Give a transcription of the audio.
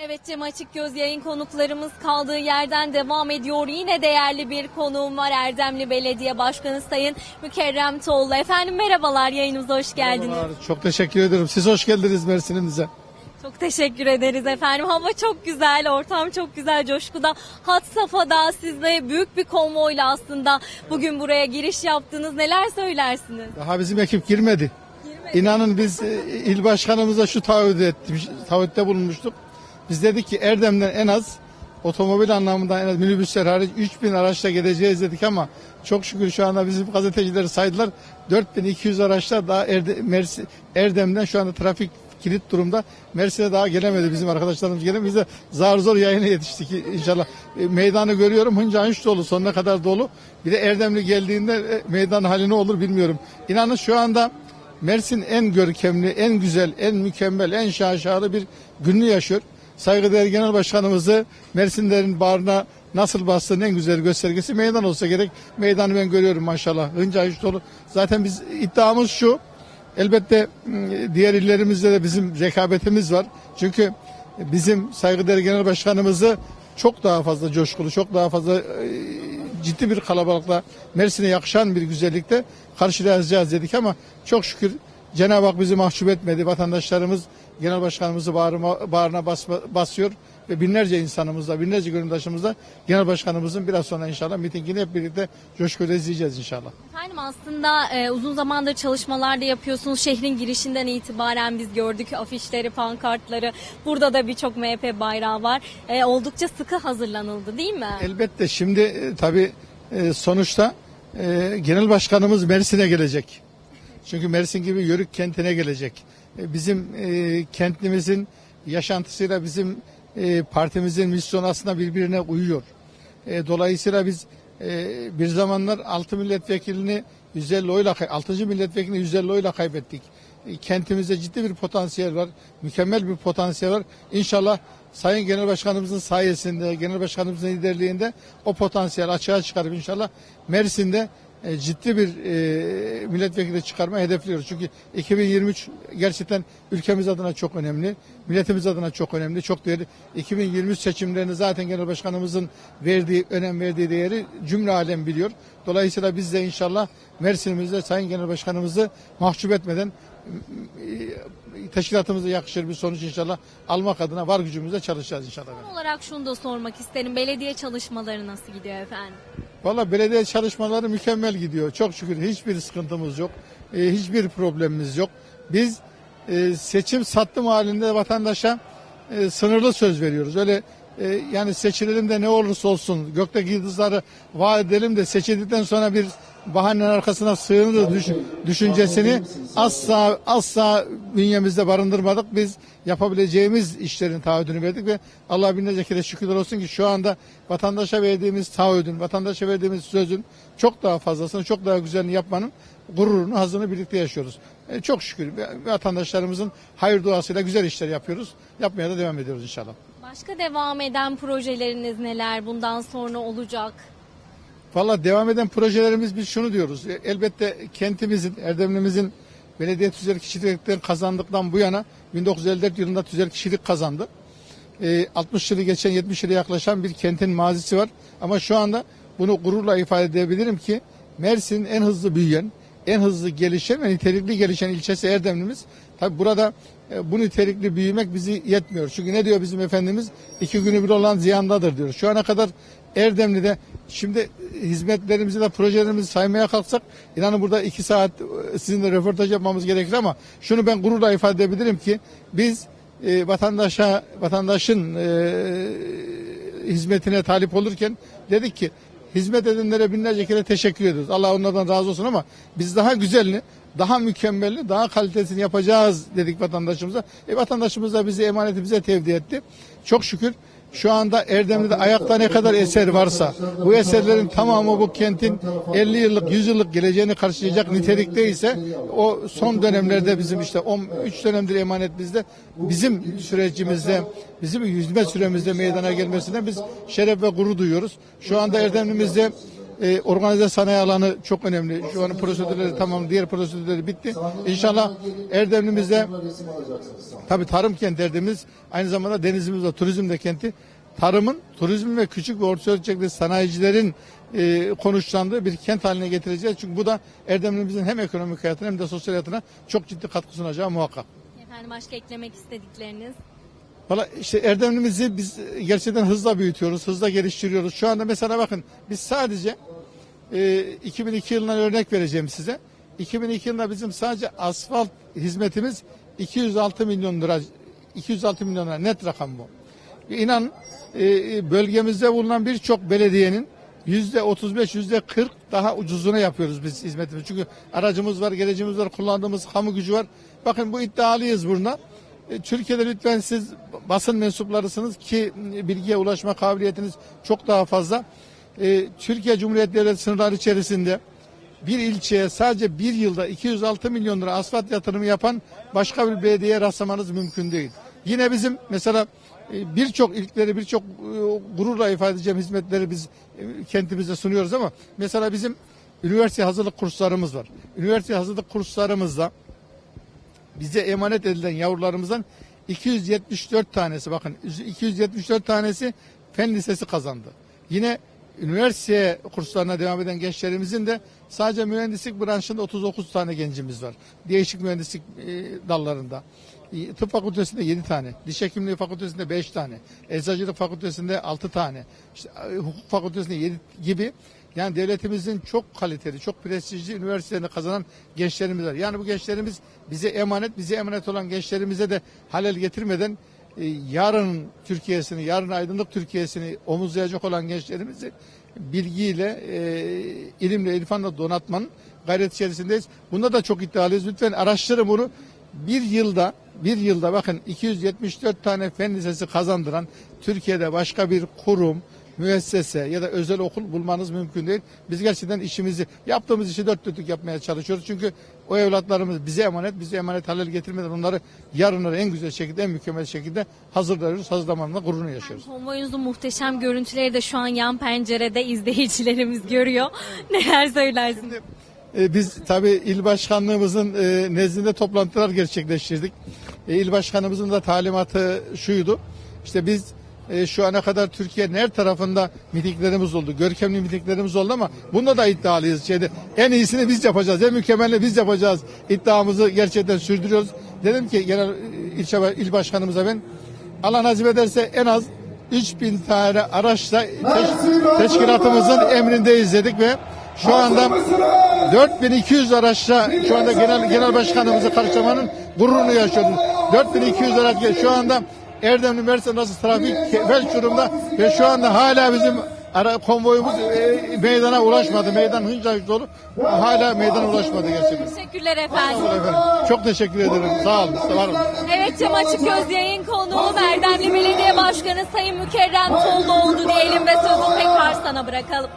Evet Cem Açıkgöz yayın konuklarımız kaldığı yerden devam ediyor. Yine değerli bir konuğum var Erdemli Belediye Başkanı Sayın Mükerrem Toğlu. Efendim merhabalar yayınımıza hoş geldiniz. Merhabalar, Çok teşekkür ederim. Siz hoş geldiniz Mersin'imize. Çok teşekkür ederiz efendim. Hava çok güzel, ortam çok güzel, coşkuda. Hat safhada sizle büyük bir konvoyla aslında bugün buraya giriş yaptınız. Neler söylersiniz? Daha bizim ekip girmedi. İnanın biz e, il başkanımıza şu taahhüt ettik, taahhütte bulunmuştuk. Biz dedik ki Erdem'den en az otomobil anlamında en az minibüsler hariç 3000 araçla geleceğiz dedik ama çok şükür şu anda bizim gazetecileri saydılar. 4200 araçlar daha Erde, Mersi, Erdem'den şu anda trafik kilit durumda. Mersin'e daha gelemedi bizim arkadaşlarımız gelemedi. Biz de zar zor yayına yetiştik inşallah. E, meydanı görüyorum hınca hınç dolu sonuna kadar dolu. Bir de Erdemli geldiğinde e, meydan hali ne olur bilmiyorum. İnanın şu anda Mersin en görkemli, en güzel, en mükemmel, en şaşalı bir gününü yaşıyor. Saygıdeğer Genel Başkanımızı Mersinlerin bağrına nasıl bastığının en güzel göstergesi meydan olsa gerek. Meydanı ben görüyorum maşallah. Hınca hınç dolu. Zaten biz iddiamız şu. Elbette m, diğer illerimizde de bizim rekabetimiz var. Çünkü bizim saygıdeğer Genel Başkanımızı çok daha fazla coşkulu, çok daha fazla e, ciddi bir kalabalıkla Mersin'e yakışan bir güzellikte karşılayacağız dedik ama çok şükür Cenab-ı Hak bizi mahcup etmedi. Vatandaşlarımız Genel Başkanımızı bağrıma, bağrına basma, basıyor ve binlerce insanımızla, binlerce gönüldaşımızla Genel Başkanımızın biraz sonra inşallah mitingini hep birlikte coşkuyla izleyeceğiz inşallah. Efendim aslında e, uzun zamandır çalışmalar da yapıyorsunuz. Şehrin girişinden itibaren biz gördük afişleri, pankartları. Burada da birçok MHP bayrağı var. E, oldukça sıkı hazırlanıldı değil mi? Elbette şimdi e, tabii e, sonuçta e, Genel Başkanımız Mersin'e gelecek. Çünkü Mersin gibi Yörük kentine gelecek. E, bizim e, kentimizin yaşantısıyla bizim e, partimizin misyonu aslında birbirine uyuyor. E, dolayısıyla biz e, bir zamanlar 6 milletvekilini 150 oyla, 6. milletvekilini 150 oyla kaybettik. E, kentimizde ciddi bir potansiyel var. Mükemmel bir potansiyel var. İnşallah Sayın Genel Başkanımızın sayesinde, Genel Başkanımızın liderliğinde o potansiyel açığa çıkarıp inşallah Mersin'de e, ciddi bir e, milletvekili çıkarma hedefliyoruz. Çünkü 2023 gerçekten ülkemiz adına çok önemli. Milletimiz adına çok önemli, çok değerli. 2023 seçimlerini zaten Genel Başkanımızın verdiği, önem verdiği değeri cümle alem biliyor. Dolayısıyla biz de inşallah Mersin'imizde Sayın Genel Başkanımızı mahcup etmeden e, teşkilatımıza yakışır bir sonuç inşallah almak adına var gücümüzle çalışacağız inşallah. Son olarak şunu da sormak isterim. Belediye çalışmaları nasıl gidiyor efendim? Valla belediye çalışmaları mükemmel gidiyor. Çok şükür hiçbir sıkıntımız yok. E, hiçbir problemimiz yok. Biz e, seçim sattım halinde vatandaşa e, sınırlı söz veriyoruz. Öyle e, yani seçilelim de ne olursa olsun gökteki yıldızları vaat edelim de seçildikten sonra bir bahanenin arkasına sığınırız düş- düşüncesini asla asla bünyemizde barındırmadık. Biz yapabileceğimiz işlerin taahhüdünü verdik ve Allah binlerce kere şükürler olsun ki şu anda vatandaşa verdiğimiz taahhüdün, vatandaşa verdiğimiz sözün çok daha fazlasını, çok daha güzelini yapmanın gururunu, hazını birlikte yaşıyoruz. E, çok şükür vatandaşlarımızın hayır duasıyla güzel işler yapıyoruz. Yapmaya da devam ediyoruz inşallah. Başka devam eden projeleriniz neler? Bundan sonra olacak? Valla devam eden projelerimiz biz şunu diyoruz. E, Elbette kentimizin, Erdemlimizin belediye tüzel kişilikten kazandıktan bu yana 1954 yılında tüzel kişilik kazandı. E, 60 yılı geçen 70 yıla yaklaşan bir kentin mazisi var. Ama şu anda bunu gururla ifade edebilirim ki Mersin en hızlı büyüyen, en hızlı gelişen ve nitelikli gelişen ilçesi Erdemlimiz. Tabi burada e, bu nitelikli büyümek bizi yetmiyor. Çünkü ne diyor bizim Efendimiz? İki günü bir olan ziyandadır diyor. Şu ana kadar Erdemli'de şimdi hizmetlerimizi de projelerimizi saymaya kalksak inanın burada iki saat e, sizinle röportaj yapmamız gerekir ama şunu ben gururla ifade edebilirim ki biz e, vatandaşa vatandaşın e, hizmetine talip olurken dedik ki hizmet edenlere binlerce kere teşekkür ediyoruz. Allah onlardan razı olsun ama biz daha güzelini, daha mükemmelini, daha kalitesini yapacağız dedik vatandaşımıza. E, vatandaşımız da bizi emaneti bize tevdi etti. Çok şükür şu anda Erdemli'de ayakta ne kadar eser varsa bu eserlerin tamamı bu kentin 50 yıllık 100 yıllık geleceğini karşılayacak nitelikte ise o son dönemlerde bizim işte 13 dönemdir emanet bizde bizim sürecimizde bizim hizmet süremizde meydana gelmesinden biz şeref ve gurur duyuyoruz. Şu anda Erdemli'mizde E, organize sanayi alanı çok önemli. Şu an prosedürleri tamam, diğer prosedürleri bitti. İnşallah Erdemli'mizde tabii tarım kenti Erdemli'miz aynı zamanda denizimiz var, turizm de kenti. Tarımın, turizmin ve küçük ve orta ölçekli sanayicilerin e, konuşlandığı bir kent haline getireceğiz. Çünkü bu da Erdemli'mizin hem ekonomik hayatına hem de sosyal hayatına çok ciddi katkı sunacağı muhakkak. Efendim başka eklemek istedikleriniz? Valla işte Erdemli'mizi biz gerçekten hızla büyütüyoruz, hızla geliştiriyoruz. Şu anda mesela bakın biz sadece e, 2002 yılından örnek vereceğim size. 2002 yılında bizim sadece asfalt hizmetimiz 206 milyon lira, 206 milyon lira net rakam bu. İnan e, bölgemizde bulunan birçok belediyenin yüzde 35, yüzde 40 daha ucuzuna yapıyoruz biz hizmetimizi. Çünkü aracımız var, gerecimiz var, kullandığımız kamu gücü var. Bakın bu iddialıyız burada. E, Türkiye'de lütfen siz basın mensuplarısınız ki e, bilgiye ulaşma kabiliyetiniz çok daha fazla. E, Türkiye Cumhuriyeti Devleti sınırları içerisinde bir ilçeye sadece bir yılda 206 milyon lira asfalt yatırımı yapan başka bir belediyeye rastlamanız mümkün değil. Yine bizim mesela e, birçok ilkleri birçok e, gururla ifade edeceğim hizmetleri biz e, kentimizde sunuyoruz ama mesela bizim üniversite hazırlık kurslarımız var. Üniversite hazırlık kurslarımızda bize emanet edilen yavrularımızdan 274 tanesi bakın 274 tanesi fen lisesi kazandı. Yine üniversite kurslarına devam eden gençlerimizin de sadece mühendislik branşında 39 tane gencimiz var. Değişik mühendislik e, dallarında. E, Tıp fakültesinde 7 tane, diş hekimliği fakültesinde 5 tane, eczacılık fakültesinde 6 tane, işte, e, hukuk fakültesinde 7 gibi yani devletimizin çok kaliteli, çok prestijli üniversitelerini kazanan gençlerimiz var. Yani bu gençlerimiz bize emanet, bize emanet olan gençlerimize de halel getirmeden yarın Türkiye'sini, yarın aydınlık Türkiye'sini omuzlayacak olan gençlerimizi bilgiyle, e, ilimle, irfanla donatmanın gayret içerisindeyiz. Bunda da çok iddialıyız. Lütfen araştırın bunu. Bir yılda, bir yılda bakın 274 tane fen lisesi kazandıran Türkiye'de başka bir kurum, müessese ya da özel okul bulmanız mümkün değil. Biz gerçekten işimizi, yaptığımız işi dört dörtlük yapmaya çalışıyoruz. Çünkü o evlatlarımız bize emanet, bize emanet halel getirmeden onları yarınları en güzel şekilde, en mükemmel şekilde hazırlıyoruz. Hazırlamanla gururunu yaşıyoruz. Konvoyunuzun muhteşem görüntüleri de şu an yan pencerede izleyicilerimiz görüyor. Neler söylersiniz? E, biz tabii il başkanlığımızın e, nezdinde toplantılar gerçekleştirdik. E, il başkanımızın da talimatı şuydu. İşte biz e, şu ana kadar Türkiye'nin her tarafında mitinglerimiz oldu. Görkemli mitinglerimiz oldu ama bunda da iddialıyız. Şeyde, en iyisini biz yapacağız. En mükemmelini biz yapacağız. İddiamızı gerçekten sürdürüyoruz. Dedim ki genel e, ilçe il başkanımıza ben Allah nasip ederse en az 3000 tane araçla teş- teşkilatımızın emrindeyiz dedik ve şu anda 4200 araçla şu anda genel genel başkanımızı karşılamanın gururunu yaşıyoruz. 4200 araç şu anda Erdemli Mersin arası trafik felç durumda ve şu anda hala bizim ara konvoyumuz e, meydana ulaşmadı. Meydan hınca dolu. Hala meydana ulaşmadı gerçekten. Teşekkürler efendim. Çok teşekkür ederim. Sağ olun. Var olun. Evet Cem Açık Göz yayın konuğu Erdemli Belediye Başkanı Sayın Mükerrem Tollu oldu diyelim ve sözü tekrar sana bırakalım.